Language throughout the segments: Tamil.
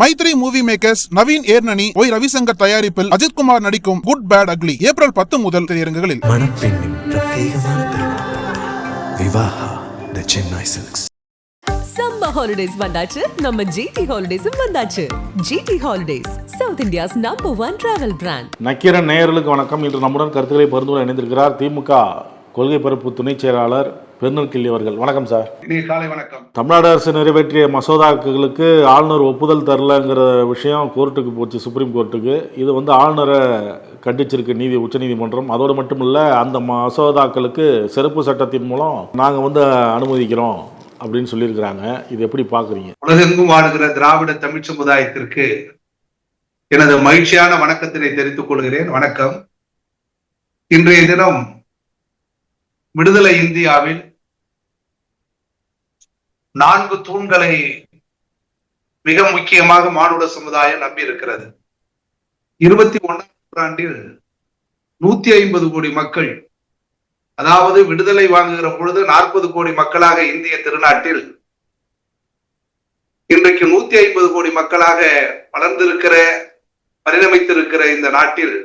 Mythri Movie Makers Naveen Yerneni Y Ravishankar தயாரிப்பில் அஜித்குமார் நடிக்கும் குட் பேட் அக்லி ஏப்ரல் பத்து முதல் திரையரங்குகளில். மணப்பெண்ணின் பிரத்யேகமான திருமணம். Vivaha the Chennai Silks summer holidays வந்தாச்சு. நம்ம ஜிடி ஹாலிடேஸும் வந்தாச்சு. GT Holidays South India's number one travel brand Nakkeeran நேயர்களுக்கு வணக்கம். இன்று நம்முடன் கருத்துக்களை பரிந்துரை இணைந்திருக்கிறார் திமுக கொள்கை பரப்பு துணைச் செயலாளர் பெருநற்கிள்ளி அவர்கள். வணக்கம் சார். காலை வணக்கம். தமிழ்நாடு அரசு நிறைவேற்றிய மசோதாக்களுக்கு ஆளுநர் ஒப்புதல் தரலங்கிற விஷயம் கோர்ட்டுக்கு போச்சு சுப்ரீம் கோர்ட்டுக்கு. இது வந்து ஆளுநரை கண்டிச்சிருக்கு நீதி உச்சநீதிமன்றம். அதோடு மட்டும் இல்லை அந்த மசோதாக்களுக்கு சிறப்பு சட்டத்தின் மூலம் நாங்கள் வந்து அனுமதிக்கிறோம் அப்படின்னு சொல்லியிருக்கிறாங்க. இது எப்படி பார்க்குறீங்க உலகெங்கும் வாழுகிற திராவிட தமிழ் சமுதாயத்திற்கு எனது மகிழ்ச்சியான வணக்கத்தினை தெரிவித்துக் கொள்கிறேன். வணக்கம். இன்றைய தினம் விடுதலை இந்தியாவில் நான்கு தூண்களை மிக முக்கியமாக மானுட சமுதாயம் நம்பி இருக்கிறது இருபத்தி ஒன்னாம் நூற்றாண்டில் நூத்தி ஐம்பது கோடி மக்கள் அதாவது விடுதலை வாங்குகிற பொழுது நாற்பது கோடி மக்களாக இந்திய திருநாட்டில் இன்றைக்கு நூத்தி ஐம்பது கோடி மக்களாக வளர்ந்திருக்கிற பரிணமித்திருக்கிற இந்த நாட்டில்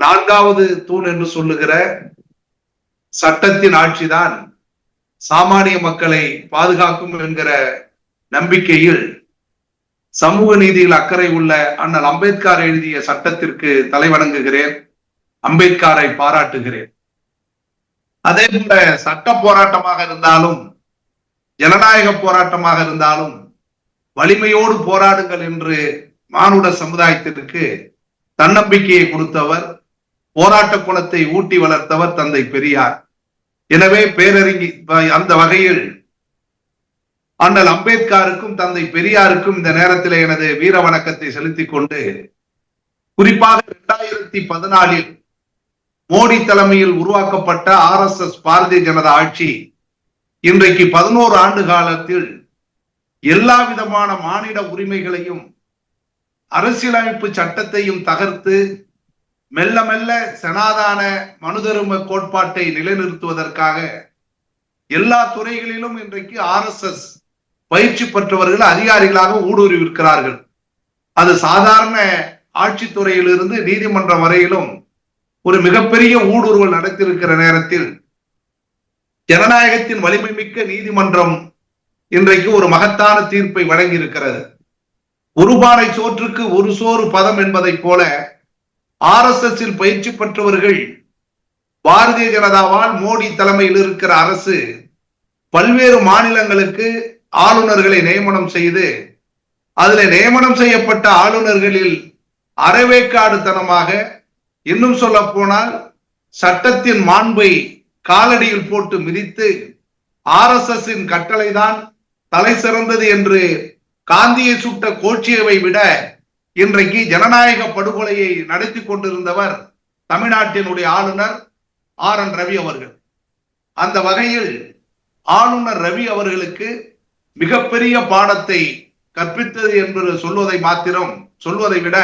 நான்காவது தூண் என்று சொல்லுகிற சட்டத்தின் ஆட்சிதான் சாமானிய மக்களை பாதுகாக்கும் என்கிற நம்பிக்கையில் சமூக நீதியில் அக்கறை உள்ள அண்ணல் அம்பேத்கர் எழுதிய சட்டத்திற்கு தலைவணங்குகிறேன் அம்பேத்கரை பாராட்டுகிறேன். அதே போல சட்ட போராட்டமாக இருந்தாலும் ஜனநாயக போராட்டமாக இருந்தாலும் வலிமையோடு போராடுங்கள் என்று மானுட சமுதாயத்திற்கு தன்னம்பிக்கையை கொடுத்தவர் போராட்ட குணத்தை ஊட்டி வளர்த்தவர் தந்தை பெரியார். எனவே பேரறிஞி அந்த வகையில் அண்ணல் அம்பேத்கருக்கும் தந்தை பெரியாருக்கும் இந்த நேரத்தில் எனது வீர வணக்கத்தை செலுத்திக் கொண்டு குறிப்பாக இரண்டாயிரத்தி பதினாலில் மோடி தலைமையில் உருவாக்கப்பட்ட R S S Bharatiya Janata ஆட்சி இன்றைக்கு பதினோரு ஆண்டு காலத்தில் எல்லா விதமான மானிட உரிமைகளையும் அரசியலமைப்பு சட்டத்தையும் தகர்த்து மெல்ல மெல்ல சனாதான மனுதரும கோட்பாட்டை நிலைநிறுத்துவதற்காக எல்லா துறைகளிலும் இன்றைக்கு ஆர் எஸ் எஸ் பயிற்சி பெற்றவர்கள் அதிகாரிகளாக ஊடுருவிருக்கிறார்கள் அது சாதாரண ஆட்சித்துறையிலிருந்து நீதிமன்றம் வரையிலும் ஒரு மிகப்பெரிய ஊடுருவல் நடத்தியிருக்கிற நேரத்தில் ஜனநாயகத்தின் வலிமை மிக்க நீதிமன்றம் இன்றைக்கு ஒரு மகத்தான தீர்ப்பை வழங்கி இருக்கிறது சோற்றுக்கு ஒரு சோறு பதம் என்பதைப் போல ஆர் எஸ் எஸ் பயிற்சி பெற்றவர்கள் பாரதிய ஜனதாவால் மோடி தலைமையில் இருக்கிற அரசு பல்வேறு மாநிலங்களுக்கு ஆளுநர்களை நியமனம் செய்து அதில் நியமனம் செய்யப்பட்ட ஆளுநர்களில் அறவேக்காடுத்தனமாக இன்னும் சொல்ல போனால் சட்டத்தின் மாண்பை காலடியில் போட்டு மிதித்து ஆர் எஸ் எஸ் கட்டளை தான் தலை சிறந்தது என்று காந்தியை சுட்ட கோட்சியவை விட இன்றைக்கு ஜனநாயக படுகொலையை நடத்தி கொண்டிருந்தவர் தமிழ்நாட்டினுடைய ஆளுநர் ஆர் என் ரவி அவர்கள். அந்த வகையில் ஆளுநர் ரவி அவர்களுக்கு மிகப்பெரிய பாடத்தை கற்பித்தது என்று சொல்வதை மாத்திரம் சொல்வதை விட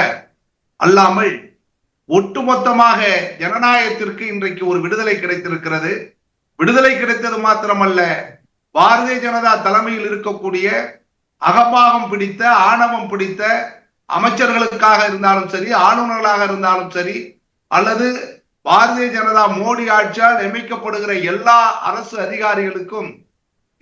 அல்லாமல் ஒட்டுமொத்தமாக ஜனநாயகத்திற்கு இன்றைக்கு ஒரு விடுதலை கிடைத்திருக்கிறது. விடுதலை கிடைத்தது மாத்திரமல்ல பாரதிய ஜனதா தலைமையில் இருக்கக்கூடிய அகபாகம் பிடித்த ஆணவம் பிடித்த அமைச்சர்களுக்காக இருந்தாலும் சரி ஆளுநர்களாக இருந்தாலும் சரி அல்லது பாரதிய ஜனதா மோடி ஆட்சியால் நியமிக்கப்படுகிற எல்லா அரசு அதிகாரிகளுக்கும்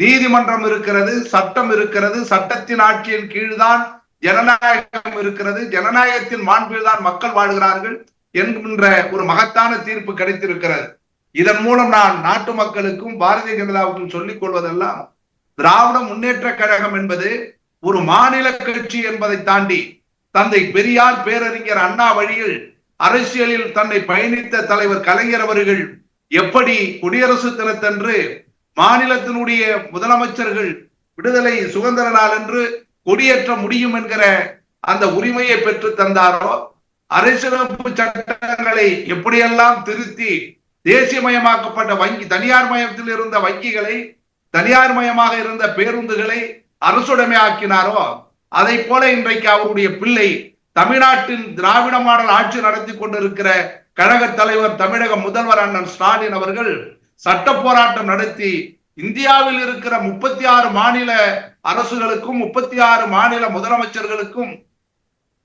நீதிமன்றம் இருக்கிறது சட்டம் இருக்கிறது சட்டத்தின் ஆட்சியின் கீழ்தான் ஜனநாயகம் இருக்கிறது. ஜனநாயகத்தின் மாண்பில்தான் மக்கள் வாழ்கிறார்கள் என்கின்ற ஒரு மகத்தான தீர்ப்பு கிடைத்திருக்கிறது. இதன் மூலம் நான் நாட்டு மக்களுக்கும் பாரதிய ஜனதாவுக்கும் சொல்லிக் கொள்வதெல்லாம் திராவிட முன்னேற்ற கழகம் என்பது ஒரு மாநில கட்சி என்பதை தாண்டி தந்தை பெரியார் பேரறிஞர் அண்ணா வழியில் அரசியலில் தன்னை பயணித்த தலைவர் கலைஞர் அவர்கள் எப்படி குடியரசு தினத்தன்று மாநிலத்தினுடைய முதலமைச்சர்கள் விடுதலை சுதந்திர நாள் என்று கொடியேற்ற முடியும் என்கிற அந்த உரிமையை பெற்று தந்தாரோ? அரசியலமைப்பு சட்டங்களை எப்படியெல்லாம் திருத்தி தேசியமயமாக்கப்பட்ட வங்கி தனியார் மயத்தில் இருந்த வங்கிகளை தனியார் மயமாக இருந்த பேருந்துகளை அரசுடைமை ஆக்கினாரோ அதை போல இன்றைக்கு அவருடைய பிள்ளை தமிழ்நாட்டின் திராவிட மாடல் ஆட்சி நடத்தி கொண்டிருக்கிற கழக தலைவர் தமிழக முதல்வர் அண்ணன் ஸ்டாலின் அவர்கள் சட்ட போராட்டம் நடத்தி இந்தியாவில் இருக்கிற முப்பத்தி ஆறு மாநில அரசுகளுக்கும் முப்பத்தி ஆறு மாநில முதலமைச்சர்களுக்கும்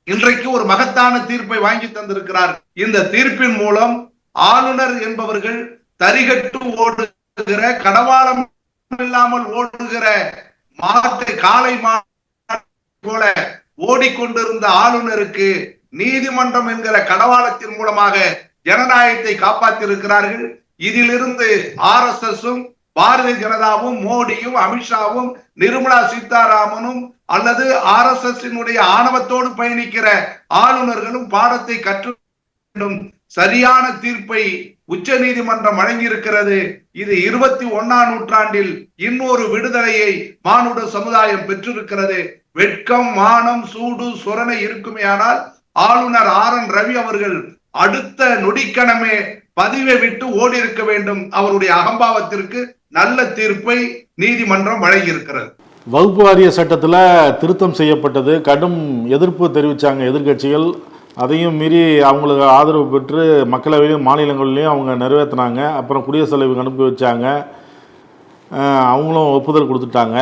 இன்றைக்கு ஒரு மகத்தான தீர்ப்பை வாங்கி தந்திருக்கிறார். இந்த தீர்ப்பின் மூலம் ஆளுநர் என்பவர்கள் தரிகட்டு ஓடுகிற கடவாளம் இல்லாமல் ஓடுகிற மாட்டை காலை மா போல ஓடிக்கொண்டிருந்த ஆளுநருக்கு நீதிமன்றம் என்கிற கடவாளத்தின் மூலமாக ஜனநாயகத்தை காப்பாற்றியிருக்கிறார்கள். இதிலிருந்து ஆர் எஸ் எஸும் பாரதிய ஜனதாவும் மோடியும் அமித்ஷாவும் நிர்மலா சீதாராமனும் அல்லது ஆர் எஸ் எஸ் ஆணவத்தோடு பயணிக்கிற ஆளுநர்களும் பாடத்தை கற்று வேண்டும் சரியான தீர்ப்பை உச்ச நீதிமன்றம் வழங்கியிருக்கிறது. இது இருபத்தி ஒன்னாம் நூற்றாண்டில் இன்னொரு விடுதலையை மானுட சமுதாயம் பெற்றிருக்கிறது. வெட்கம் மானம் சூடு சொரணை இருக்குமேயானால் ஆளுநர் ஆர் என் ரவி அவர்கள் அடுத்த நொடிக்கணமே பதிவை விட்டு ஓடி இருக்க வேண்டும். அவருடைய அகம்பாவத்திற்கு நல்ல தீர்ப்பை நீதிமன்றம் வழங்கியிருக்கிறது. வகுப்பு வாரிய சட்டத்தில் திருத்தம் செய்யப்பட்டது. கடும் எதிர்ப்பு தெரிவித்தாங்க எதிர்க்கட்சிகள். அதையும் மீறி அவங்களுக்கு ஆதரவு பெற்று மக்களவையிலும் மாநிலங்களிலையும் அவங்க நிறைவேற்றினாங்க அப்புறம் குடியரசுத் தலைவருக்கு அனுப்பி வச்சாங்க. அவங்களும் ஒப்புதல் கொடுத்துட்டாங்க.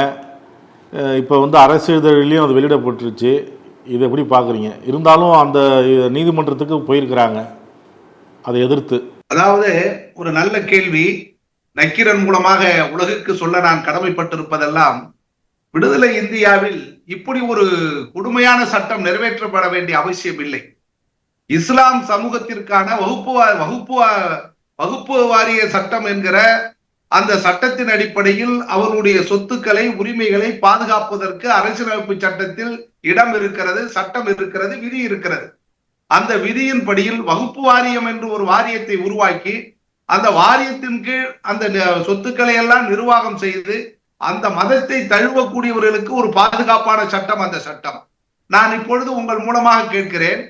இப்போ வந்து அரசிதழிலையும் அது வெளியிடப்பட்டுருச்சு. இதை எப்படி பார்க்குறீங்க? இருந்தாலும் அந்த நீதிமன்றத்துக்கு போயிருக்கிறாங்க. அதை எதிர்த்து. அதாவது ஒரு நல்ல கேள்வி. நக்கீரன் மூலமாக உலகுக்கு சொல்ல நான் கடமைப்பட்டிருப்பதெல்லாம் விடுதலை இந்தியாவில் இப்படி ஒரு கொடுமையான சட்டம் நிறைவேற்றப்பட வேண்டிய அவசியம் இல்லை. இஸ்லாம் சமூகத்திற்கான வகுப்பு வகுப்பு வகுப்பு வாரிய சட்டம் என்கிற அந்த சட்டத்தின் அடிப்படையில் அவருடைய சொத்துக்களை உரிமைகளை பாதுகாப்பதற்கு அரசியலமைப்பு சட்டத்தில் இடம் இருக்கிறது சட்டம் இருக்கிறது விதி இருக்கிறது. அந்த விதியின் படியில் வகுப்பு வாரியம் என்று ஒரு வாரியத்தை உருவாக்கி அந்த வாரியத்தின் கீழ் அந்த சொத்துக்களை எல்லாம் நிர்வாகம் செய்து அந்த மதத்தை தழுவக்கூடியவர்களுக்கு ஒரு பாதுகாப்பான சட்டம் அந்த சட்டம். நான் இப்பொழுது உங்கள் மூலமாக கேட்கிறேன்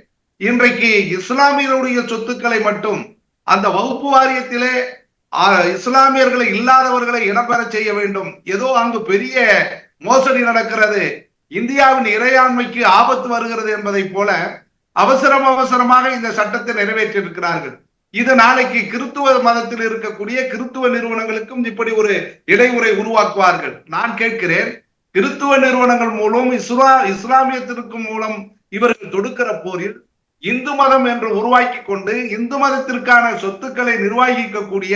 இன்றைக்கு இஸ்லாமியருடைய சொத்துக்களை மட்டும் அந்த வகுப்பு வாரியத்திலே இஸ்லாமியர்களை இல்லாதவர்களை இடம்பெற செய்ய வேண்டும். ஏதோ அங்கு பெரிய மோசடி நடக்கிறது. இந்தியாவின் இறையாண்மைக்கு ஆபத்து வருகிறது என்பதைப் போல அவசரம் அவசரமாக இந்த சட்டத்தை நிறைவேற்றியிருக்கிறார்கள். இது நாளைக்கு கிறித்துவ மதத்தில் இருக்கக்கூடிய கிறித்துவ நிறுவனங்களுக்கும் இப்படி ஒரு இடைமுறை உருவாக்குவார்கள். நான் கேட்கிறேன் கிறித்துவ நிறுவனங்கள் மூலம் இஸ்லா இஸ்லாமியத்திற்கு மூலம் இவர்கள் தொடுக்கிற போரில் இந்து மதம் என்று உருவாக்கி கொண்டு இந்து மதத்திற்கான சொத்துக்களை நிர்வகிக்கக்கூடிய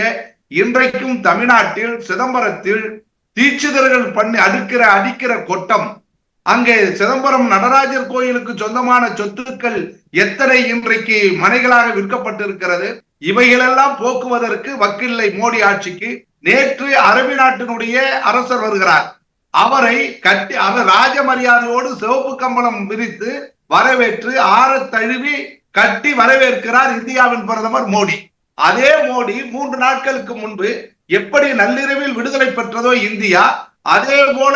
இன்றைக்கும் தமிழ்நாட்டில் சிதம்பரத்தில் தீட்சிதர்கள் பண்ணி அடுக்கிற அடிக்கிற கொட்டம். அங்கே சிதம்பரம் நடராஜர் கோயிலுக்கு சொந்தமான சொத்துக்கள் எத்தனை இன்றைக்கு மனைகளாக விற்கப்பட்டிருக்கிறது? இவைகளெல்லாம் போக்குவதற்கு வக்கில்லை மோடி ஆட்சிக்கு. நேற்று அரபி நாட்டினுடைய அரசர் வருகிறார். அவரை கட்டி அவர் ராஜ மரியாதையோடு சிவப்பு கம்பளம் விரித்து வரவேற்று ஆற தழுவி கட்டி வரவேற்கிறார் இந்தியாவின் பிரதமர் மோடி. அதே மோடி மூன்று நாட்களுக்கு முன்பு எப்படி நள்ளிரவில் விடுதலை பெற்றதோ இந்தியா அதே போல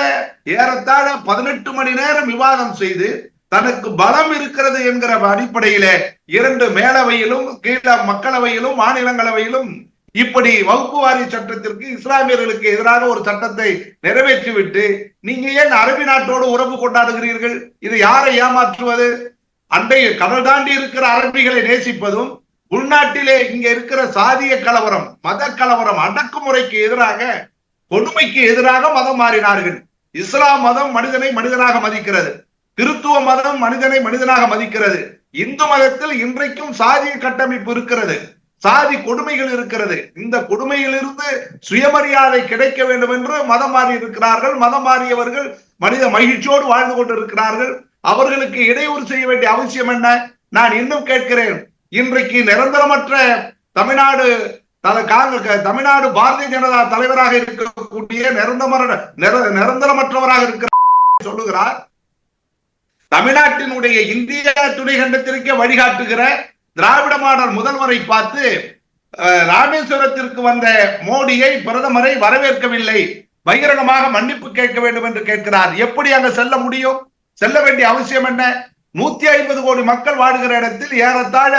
ஏறத்தாழ பதினெட்டு மணி நேரம் விவாதம் செய்து தனக்கு பலம் இருக்கிறது என்கிற அடிப்படையிலே இரண்டு மேலவையிலும் கீழ மக்களவையிலும் மாநிலங்களவையிலும் இப்படி வகுப்பு வாரி சட்டத்திற்கு இஸ்லாமியர்களுக்கு எதிராக ஒரு சட்டத்தை நிறைவேற்றிவிட்டு நீங்க ஏன் அரபி நாட்டோடு உறவு கொண்டாடுகிறீர்கள்? இது யாரை ஏமாற்றுவது? அண்டைய கடல் தாண்டி இருக்கிற அரபிகளை நேசிப்பதும் உள்நாட்டிலே இங்க இருக்கிற சாதிய கலவரம் மத கலவரம் அடக்குமுறைக்கு எதிராக கொடுமைக்கு எதிராக மதம் மாறினார்கள். இஸ்லாம் மதம் மனிதனை மனிதனாக மதிக்கிறது. கிறித்துவ மதம் மனிதனை மனிதனாக மதிக்கிறது. இந்து மதத்தில் இன்றைக்கும் சாதிய கட்டமைப்பு இருக்கிறது. சாதி கொடுமைகள் இருக்கிறது. இந்த கொடுமையிலிருந்து சுயமரியாதை கிடைக்க வேண்டும் என்று மதம் மாறி இருக்கிறார்கள். மதம் மாறியவர்கள் மனித மகிழ்ச்சியோடு வாழ்ந்து கொண்டிருக்கிறார்கள். அவர்களுக்கு இடையூறு செய்ய வேண்டிய அவசியம் என்ன? நான் இன்னும் கேட்கிறேன். இன்றைக்கு நிரந்தரமற்ற தமிழ்நாடு தல- தமிழ்நாடு பாரதிய ஜனதா தலைவராக இருக்கக்கூடிய நிரந்தர நிர- நிரந்தரமற்றவராக இருக்கிற சொல்லுகிறார். தமிழ்நாட்டினுடைய இந்திய துணைக்கண்டத்திற்கே வழிகாட்டுகிற திராவிட மாடல் முதல்வரை பார்த்து அஹ், ராமேஸ்வரத்திற்கு வந்த மோடியை பிரதமரை வரவேற்கவில்லை. பகிரங்கமாக மன்னிப்பு கேட்க வேண்டும் என்று கேட்கிறார். எப்படி அங்க செல்ல முடியும்? செல்ல வேண்டிய அவசியம் என்ன? நூத்தி ஐம்பது கோடி மக்கள் வாழுகிற இடத்தில் ஏறத்தாழ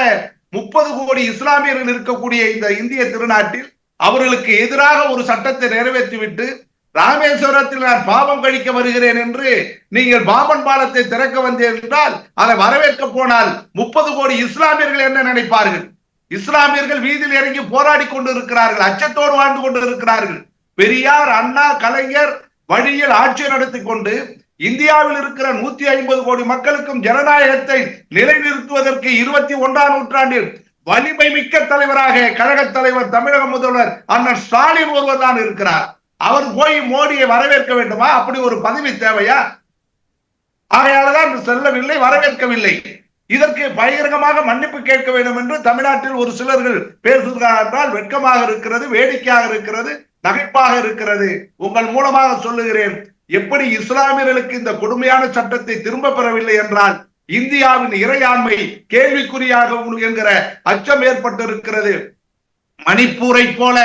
முப்பது கோடி இஸ்லாமியர்கள் இருக்கக்கூடிய இந்த இந்திய திருநாட்டில் அவர்களுக்கு எதிராக ஒரு சட்டத்தை நிறைவேற்றிவிட்டு ராமேஸ்வரத்தில் நான் பாவம் கழிக்க வருகிறேன் என்று நீங்கள் பாபன் பாலத்தை திறக்க வந்தீர்கள் அதை வரவேற்க போனால் முப்பது கோடி இஸ்லாமியர்கள் என்ன நினைப்பார்கள்? இஸ்லாமியர்கள் வீதியில் இறங்கி போராடி கொண்டு இருக்கிறார்கள் அச்சத்தோடு வாழ்ந்து கொண்டு இருக்கிறார்கள் பெரியார் அண்ணா கலைஞர் வழியில் ஆட்சி நடத்தி கொண்டு இந்தியாவில் இருக்கிற நூத்தி ஐம்பது கோடி மக்களுக்கும் ஜனநாயகத்தை நிலைநிறுத்துவதற்கு இருபத்தி ஒன்றாம் நூற்றாண்டில் வலிமை மிக்க தலைவராக கழக தலைவர் தமிழக முதல்வர் அண்ணன் ஸ்டாலின் ஒருவர் தான் இருக்கிறார். அவர் போய் மோடியை வரவேற்க வேண்டுமா? அப்படி ஒரு பதவி தேவையா? ஆகையாலதான் செல்லவில்லை வரவேற்கவில்லை. இதற்கு பகிரங்கமாக மன்னிப்பு கேட்க வேண்டும் என்று தமிழ்நாட்டில் ஒரு சிலர்கள் பேசுகிறார் என்றால் வெட்கமாக இருக்கிறது வேடிக்கையாக இருக்கிறது நகைப்பாக இருக்கிறது. உங்கள் மூலமாக சொல்லுகிறேன் எப்படி இஸ்லாமியர்களுக்கு இந்த கொடுமையான சட்டத்தை திரும்ப பெறவில்லை என்றால் இந்தியாவின் இறையாண்மை கேள்விக்குறியாக என்கிற அச்சம் ஏற்பட்டிருக்கிறது. மணிப்பூரை போல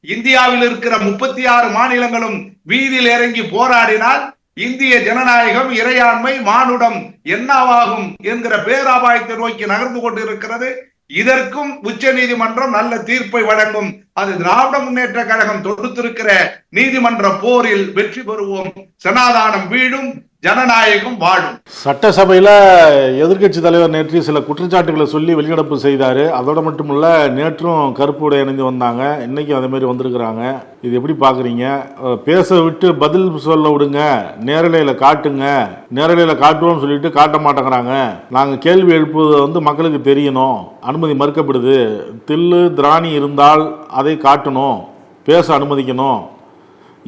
இந்தியாவில் இருக்கிற முப்பத்தி ஆறு மாநிலங்களும் வீதியில் இறங்கி போராடினால் இந்திய ஜனநாயகம் இறையாண்மை மானுடம் என்னவாகும் என்கிற பேராபாயத்தை நோக்கி நகர்ந்து கொண்டிருக்கிறது. இதற்கும் உச்ச நீதிமன்றம் நல்ல தீர்ப்பை வழங்கும். அது திராவிட முன்னேற்ற கழகம் தொடுத்திருக்கிற நீதிமன்ற போரில் வெற்றி பெறுவோம். சனாதானம் வீழும். ஜனநாயகம் வாழும். சட்டசபையில் எதிர்க்கட்சி தலைவர் நேற்று சில குற்றச்சாட்டுகளை சொல்லி வெளிநடப்பு செய்தார். அதோட மட்டுமல்ல நேற்றும் கருப்பு உடை இணைந்து வந்தாங்க. இன்னைக்கும் அதே மாதிரி வந்திருக்கிறாங்க. இது எப்படி பார்க்குறீங்க பேச விட்டு பதில் சொல்ல விடுங்க. நேரலையில் காட்டுங்க. நேரலையில் காட்டுவோம்னு சொல்லிட்டு காட்ட மாட்டேங்கிறாங்க. நாங்கள் கேள்வி எழுப்புவது வந்து மக்களுக்கு தெரியணும். அனுமதி மறுக்கப்படுது. தில்லு திராணி இருந்தால் அதை காட்டணும். பேச அனுமதிக்கணும்.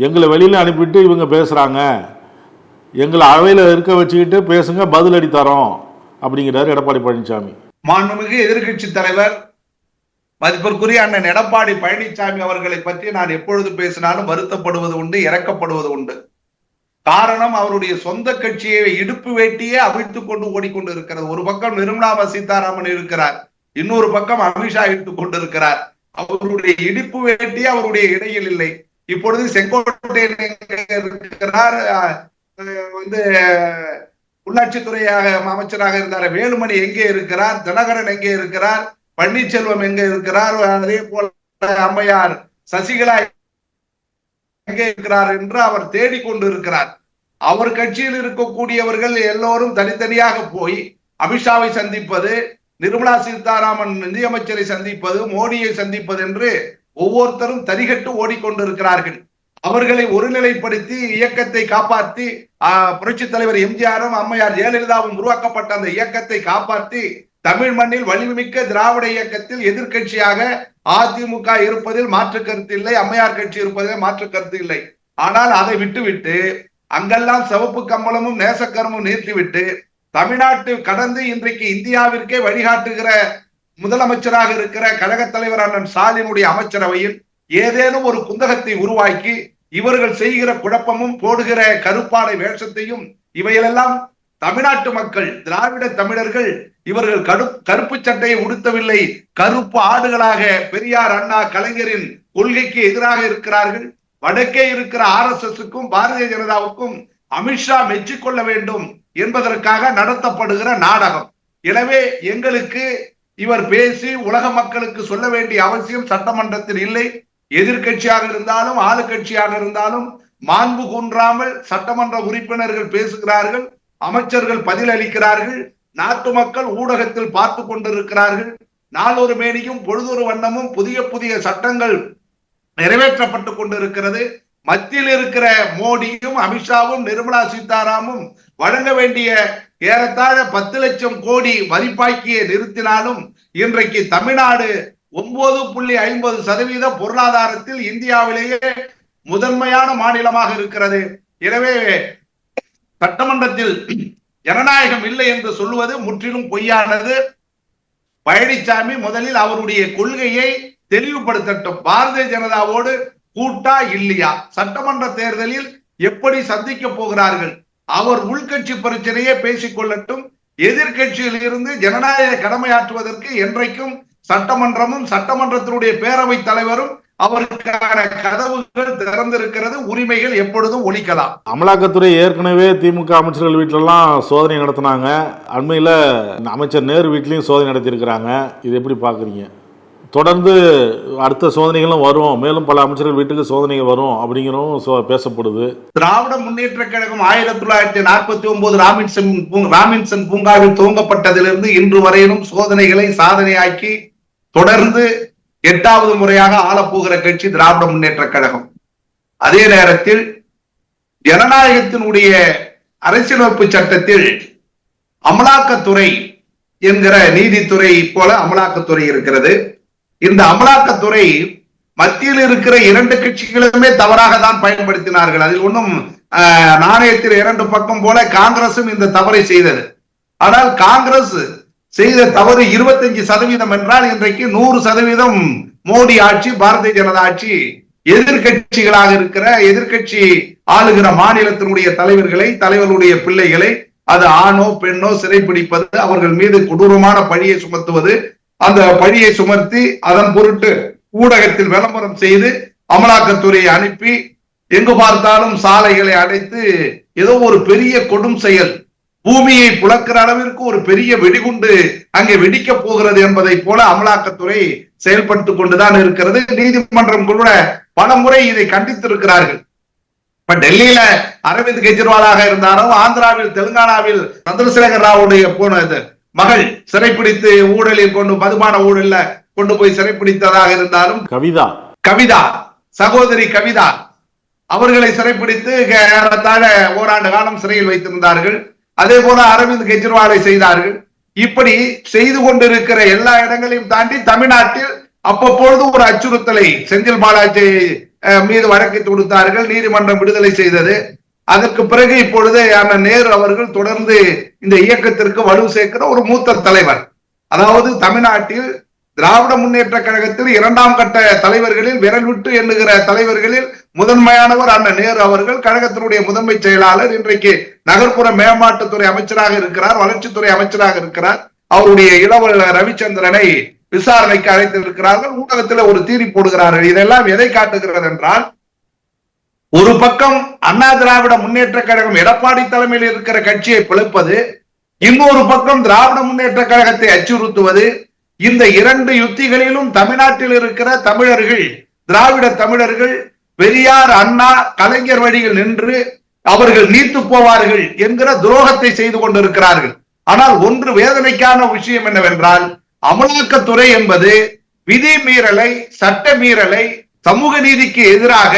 எங்களை வெளியில் அனுப்பிட்டு இவங்க பேசுகிறாங்க எங்களை அவையில் இருக்க வச்சுக்கிட்டு பேசுங்க பதிலடி தரோம் அப்படிங்கிறாரு எடப்பாடி பழனிசாமி மாண்புமிகு எதிர்கட்சி தலைவர் மதிப்பிற்குரிய அண்ணன் எடப்பாடி பழனிசாமி அவர்களை பற்றி நான் எப்பொழுது பேசினாலும் வருத்தப்படுவது உண்டு இறக்கப்படுவது உண்டு. காரணம் அவருடைய சொந்த கட்சியை இடுப்பு வேட்டியே அவிழ்த்துக் கொண்டு ஓடிக்கொண்டு இருக்கிறது ஒரு பக்கம் நிர்மலா சீதாராமன் இருக்கிறார் இன்னொரு பக்கம் அமித்ஷா இழுத்துக் கொண்டிருக்கிறார். அவருடைய இடுப்பு வேட்டியே அவருடைய இடையில் இல்லை. இப்பொழுது செங்கோட்டையன் இருக்கிறார் வந்து உள்ளாட்சித்துறையாக அமைச்சராக இருந்தார். வேலுமணி எங்கே இருக்கிறார்? தினகரன் எங்கே இருக்கிறார்? பன்னீர்செல்வம் எங்கே இருக்கிறார்? அதே போல அம்மையார் சசிகலா எங்கே இருக்கிறார் என்று அவர் தேடிக்கொண்டிருக்கிறார் அவர் கட்சியில் இருக்கக்கூடியவர்கள் எல்லோரும் தனித்தனியாக போய் அமித்ஷாவை சந்திப்பது நிர்மலா சீதாராமன் நிதியமைச்சரை சந்திப்பது மோடியை சந்திப்பது என்று ஒவ்வொருத்தரும் தரிகட்டு ஓடிக்கொண்டிருக்கிறார்கள். அவர்களை ஒருநிலைப்படுத்தி இயக்கத்தை காப்பாற்றி புரட்சி தலைவர் எம்ஜிஆரும் அம்மையார் ஜெயலலிதாவும் உருவாக்கப்பட்ட அந்த இயக்கத்தை காப்பாற்றி தமிழ் மண்ணில் வலிமிக்க திராவிட இயக்கத்தில் எதிர்கட்சியாக அதிமுக இருப்பதில் மாற்று கருத்து இல்லை அம்மையார் கட்சி இருப்பதில் மாற்று கருத்து இல்லை. ஆனால் அதை விட்டுவிட்டு அங்கெல்லாம் சிவப்பு கம்பளமும் நேசக்கரமும் நீர்த்திவிட்டு தமிழ்நாட்டு கடந்து இன்றைக்கு இந்தியாவிற்கே வழிகாட்டுகிற முதலமைச்சராக இருக்கிற கழக தலைவர் அண்ணன் ஸ்டாலினுடைய அமைச்சரவையில் ஏதேனும் ஒரு குந்தகத்தை உருவாக்கி இவர்கள் செய்கிற குழப்பமும் போடுகிற கருப்பாடை வேஷத்தையும் இவையெல்லாம் தமிழ்நாட்டு மக்கள் திராவிட தமிழர்கள் இவர்கள் கரு கருப்பு சட்டையை உடுத்தவில்லை. கருப்பு ஆடுகளாக பெரியார் அண்ணா கலைஞரின் கொள்கைக்கு எதிராக இருக்கிறார்கள். வடக்கே இருக்கிற ஆர் எஸ் எஸ்க்கும் பாரதிய ஜனதாவுக்கும் அமித்ஷா மெச்சிக்கொள்ள வேண்டும் என்பதற்காக நடத்தப்படுகிற நாடகம். எனவே எங்களுக்கு இவர் பேசி உலக மக்களுக்கு சொல்ல வேண்டிய அவசியம் சட்டமன்றத்தில் இல்லை. எதிர்கட்சியாக இருந்தாலும் ஆளுக்கட்சியாக இருந்தாலும் மாண்பு குன்றாமல் சட்டமன்ற உறுப்பினர்கள் பேசுகிறார்கள் அமைச்சர்கள் பதில் அளிக்கிறார்கள் நாட்டு மக்கள் ஊடகத்தில் பார்த்து கொண்டிருக்கிறார்கள். நாளொரு மேனியும் பொழுதொரு வண்ணமும் புதிய புதிய சட்டங்கள் நிறைவேற்றப்பட்டு கொண்டிருக்கிறது. மத்தியில் இருக்கிற மோடியும் அமித்ஷாவும் நிர்மலா சீதாராமும் வழங்க வேண்டிய ஏறத்தாழ பத்து லட்சம் கோடி வரிப்பாக்கியை நிறுத்தினாலும் இன்றைக்கு தமிழ்நாடு ஒன்பது புள்ளி ஐம்பது சதவீத பொருளாதாரத்தில் இந்தியாவிலேயே முதன்மையான மாநிலமாக இருக்கிறது. எனவே சட்டமன்றத்தில் ஜனநாயகம் இல்லை என்று சொல்லுவது முற்றிலும் பொய்யானது. பழனிசாமி முதலில் அவருடைய கொள்கையை தெளிவுபடுத்தட்டும். பாரதிய ஜனதாவோடு கூட்டா இல்லையா? சட்டமன்ற தேர்தலில் எப்படி சந்திக்க போகிறார்கள்? அவர் உள்கட்சி பிரச்சனையே பேசிக் கொள்ளட்டும். எதிர்கட்சியில் இருந்து ஜனநாயக கடமையாற்றுவதற்கு என்றைக்கும் சட்டமன்றமும் சட்டமன்றத்தினுடைய பேரவை தலைவரும் அவருக்கான கதவுகள் திறந்திருக்கிறது உரிமைகள் எப்பொழுதும் ஒழிக்கலாம் அமலாக்கத்துறை ஏற்கனவே திமுக அமைச்சர்கள் வீட்டிலலாம் சோதனை நடத்தினாங்க. அண்மையில் அமைச்சர் நேரு வீட்லேயும் சோதனை நடத்தியிருக்கிறாங்க. இது எப்படி பார்க்குறீங்க? தொடர்ந்து அடுத்த சோதனைகளும் வரும். மேலும் பல அமைச்சர்கள் வீட்டுக்கு சோதனைகள் வரும் அப்படிங்கிறதும் பேசப்படுது. திராவிட முன்னேற்ற கழகம் ஆயிரத்தி தொள்ளாயிரத்தி நாற்பத்தி ஒன்பது ராமின்சன் ராமின்சன் பூங்காவில் துவங்கப்பட்டதிலிருந்து இன்று வரையிலும் சோதனைகளை சாதனையாக்கி தொடர்ந்து எட்டாவது முறையாக ஆளப்போகிற கட்சி திராவிட முன்னேற்ற கழகம். அதே நேரத்தில் ஜனநாயகத்தினுடைய அரசியலமைப்பு சட்டத்தில் அமலாக்கத்துறை என்கிற நீதித்துறை போல அமலாக்கத்துறை இருக்கிறது. இந்த அமலாக்கத்துறை மத்தியில் இருக்கிற இரண்டு கட்சிகளுமே தவறாக தான் பயன்படுத்தினார்கள். அதில் ஒன்றும் நாணயத்தில் இரண்டு பக்கம் போல காங்கிரசும் இந்த தவறை செய்தது. ஆனால் காங்கிரஸ் செய்த தவறு 25% சதவீதம் என்றால் இன்றைக்கு நூறு சதவீதம் மோடி ஆட்சி பாரதிய ஜனதா ஆட்சி எதிர்கட்சிகளாக இருக்கிற எதிர்கட்சி ஆளுகிற மாநிலத்தினுடைய தலைவர்களை தலைவர்களுடைய பிள்ளைகளை அது ஆணோ பெண்ணோ சிறைப்பிடிப்பது அவர்கள் மீது கொடூரமான பழியை சுமத்துவது அந்த பழியை சுமத்தி அதன் பொருட்டு ஊடகத்தில் விளம்பரம் செய்து அமலாக்கத்துறையை அனுப்பி எங்கு பார்த்தாலும் சாலைகளை அடைத்து ஏதோ ஒரு பெரிய கொடும் செயல் பூமியை புழக்கிற அளவிற்கு ஒரு பெரிய வெடிகுண்டு அங்கே வெடிக்க போகிறது என்பதை போல அமலாக்கத்துறை செயல்பட்டுக் கொண்டுதான் இருக்கிறது. நீதிமன்றம் கூட பல முறை இதை கண்டித்திருக்கிறார்கள். இப்ப டெல்லியில அரவிந்த் கெஜ்ரிவாலாக இருந்தாலும் ஆந்திராவில் தெலுங்கானாவில் சந்திரசேகர் ராவுடைய போனது மகள் சிறைப்பிடித்து ஊழலில் கொண்டு மதுபான ஊழல்ல கொண்டு போய் சிறைப்பிடித்ததாக இருந்தாலும் கவிதா. கவிதா சகோதரி கவிதா. அவர்களை சிறைப்பிடித்து ஏறத்தாழ ஓராண்டு காலம் சிறையில் வைத்திருந்தார்கள். அதே போல அரவிந்த் கெஜ்ரிவாலை செய்தார்கள். இப்படி செய்து கொண்டிருக்கிற எல்லா இடங்களையும் தாண்டி தமிழ்நாட்டில் அப்பப்பொழுது ஒரு அச்சுறுத்தலை செந்தில் பாலாஜி மீது வழக்கு தொடுத்தார்கள் நீதிமன்றம் விடுதலை செய்தது. அதற்கு பிறகு இப்பொழுது அண்ணன் நேரு அவர்கள் தொடர்ந்து இந்த இயக்கத்திற்கு வலு சேர்க்கிற ஒரு மூத்த தலைவர். அதாவது தமிழ்நாட்டில் திராவிட முன்னேற்ற கழகத்தில் இரண்டாம் கட்ட தலைவர்களில் விரல் விட்டு எண்ணுகிற தலைவர்களில் முதன்மையானவர் அண்ணன் நேரு அவர்கள் கழகத்தினுடைய முதன்மை செயலாளர் இன்றைக்கு நகர்ப்புற மேம்பாட்டுத்துறை அமைச்சராக இருக்கிறார் வளர்ச்சித்துறை அமைச்சராக இருக்கிறார். அவருடைய இளவல் ரவிச்சந்திரனை விசாரணைக்கு அழைத்திருக்கிறார்கள். ஊடகத்தில் ஒரு தீரி போடுகிறார்கள். இதெல்லாம் எதை காட்டுகிறது என்றால் ஒரு பக்கம் அண்ணா திராவிட முன்னேற்ற கழகம் எடப்பாடி தலைமையில் இருக்கிற கட்சியை பிளப்பது இன்னொரு பக்கம் திராவிட முன்னேற்ற கழகத்தை அச்சுறுத்துவது இந்த இரண்டு யுத்திகளிலும் தமிழ்நாட்டில் இருக்கிற தமிழர்கள் திராவிட தமிழர்கள் பெரியார் அண்ணா கலைஞர் வழியில் நின்று அவர்கள் நீத்து போவார்கள் என்கிற துரோகத்தை செய்து கொண்டிருக்கிறார்கள். ஆனால் ஒன்று வேதனைக்கான விஷயம் என்னவென்றால் அமலாக்கத்துறை என்பது விதி மீறலை சட்ட மீறலை சமூக நீதிக்கு எதிராக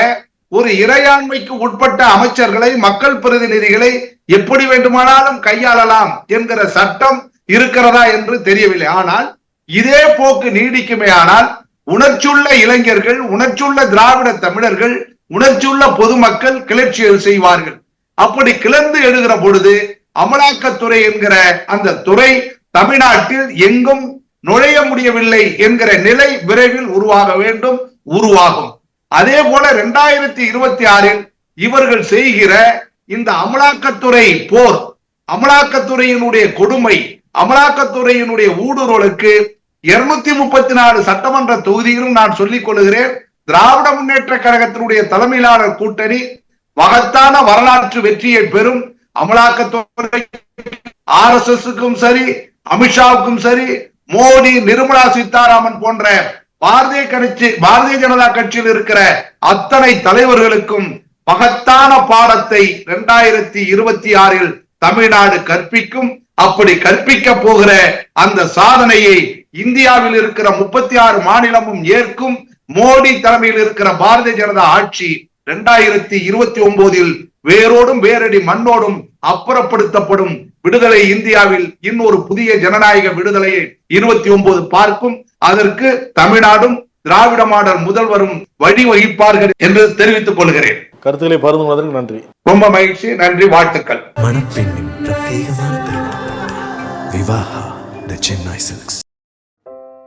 ஒரு இறையாண்மைக்கு உட்பட்ட அமைச்சர்களை மக்கள் பிரதிநிதிகளை எப்படி வேண்டுமானாலும் கையாளலாம் என்கிற சட்டம் இருக்கிறதா என்று தெரியவில்லை. ஆனால் இதே போக்கு நீடிக்குமே ஆனால் உணர்ச்சியுள்ள இளைஞர்கள் உணர்ச்சியுள்ள திராவிட தமிழர்கள் உணர்ச்சியுள்ள பொதுமக்கள் கிளர்ச்சிகள் செய்வார்கள். அப்படி கிளர்ந்து எழுகிற பொழுது அமலாக்கத்துறை என்கிற அந்த துறை தமிழ்நாட்டில் எங்கும் நுழைய முடியவில்லை என்கிற நிலை விரைவில் உருவாக வேண்டும் உருவாகும். அதே போல இரண்டாயிரத்தி இருபத்தி ஆறில் இவர்கள் செய்கிற இந்த அமலாக்கத்துறை போர் அமலாக்கத்துறையினுடைய கொடுமை அமலாக்கத்துறையினுடைய ஊடுருவலுக்கு இருநூத்தி முப்பத்தி நாலு சட்டமன்ற தொகுதியிலும் நான் சொல்லிக் கொள்கிறேன் திராவிட முன்னேற்ற கழகத்தினுடைய தலைமையிலாளர் கூட்டணி மகத்தான வரலாற்று வெற்றியை பெறும். அமலாக்கத்துறை ஆர் எஸ் எஸ்க்கும் சரி அமித்ஷாவுக்கும் சரி மோடி நிர்மலா சீதாராமன் போன்ற பாரதிய கட்சி பாரதிய ஜனதா கட்சியில் இருக்கிற அத்தனை தலைவர்களுக்கும் மகத்தான பாடத்தை இரண்டாயிரத்தி இருபத்தி ஆறில் தமிழ்நாடு கற்பிக்கும். அப்படி கற்பிக்க போகிற அந்த சாதனையை இந்தியாவில் இருக்கிற முப்பத்தி ஆறு மாநிலமும் ஏற்கும் மோடி தலைமையில் இருக்கிற பாரதிய ஜனதா ஆட்சி இரண்டாயிரத்தி இருபத்தி ஒன்பதில் வேரோடும் வேரடி மண்ணோடும் அப்புறப்படுத்தப்படும் விடுதலை இந்தியாவில் இன்னொரு புதிய ஜனநாயக விடுதலையை இருபத்தி ஒன்பது பார்க்கும். அதற்கு தமிழ்நாடும் திராவிட மாடல் முதல்வரும் வழிவகிப்பார்கள் என்று தெரிவித்துக் கொள்கிறேன். கருத்துக்களை பகிர்ந்து நன்றி. ரொம்ப மகிழ்ச்சி நன்றி வாழ்த்துக்கள். மணப்பெண்ணின் பிரத்யேகமான திருமணம். Vivaha the Chennai silks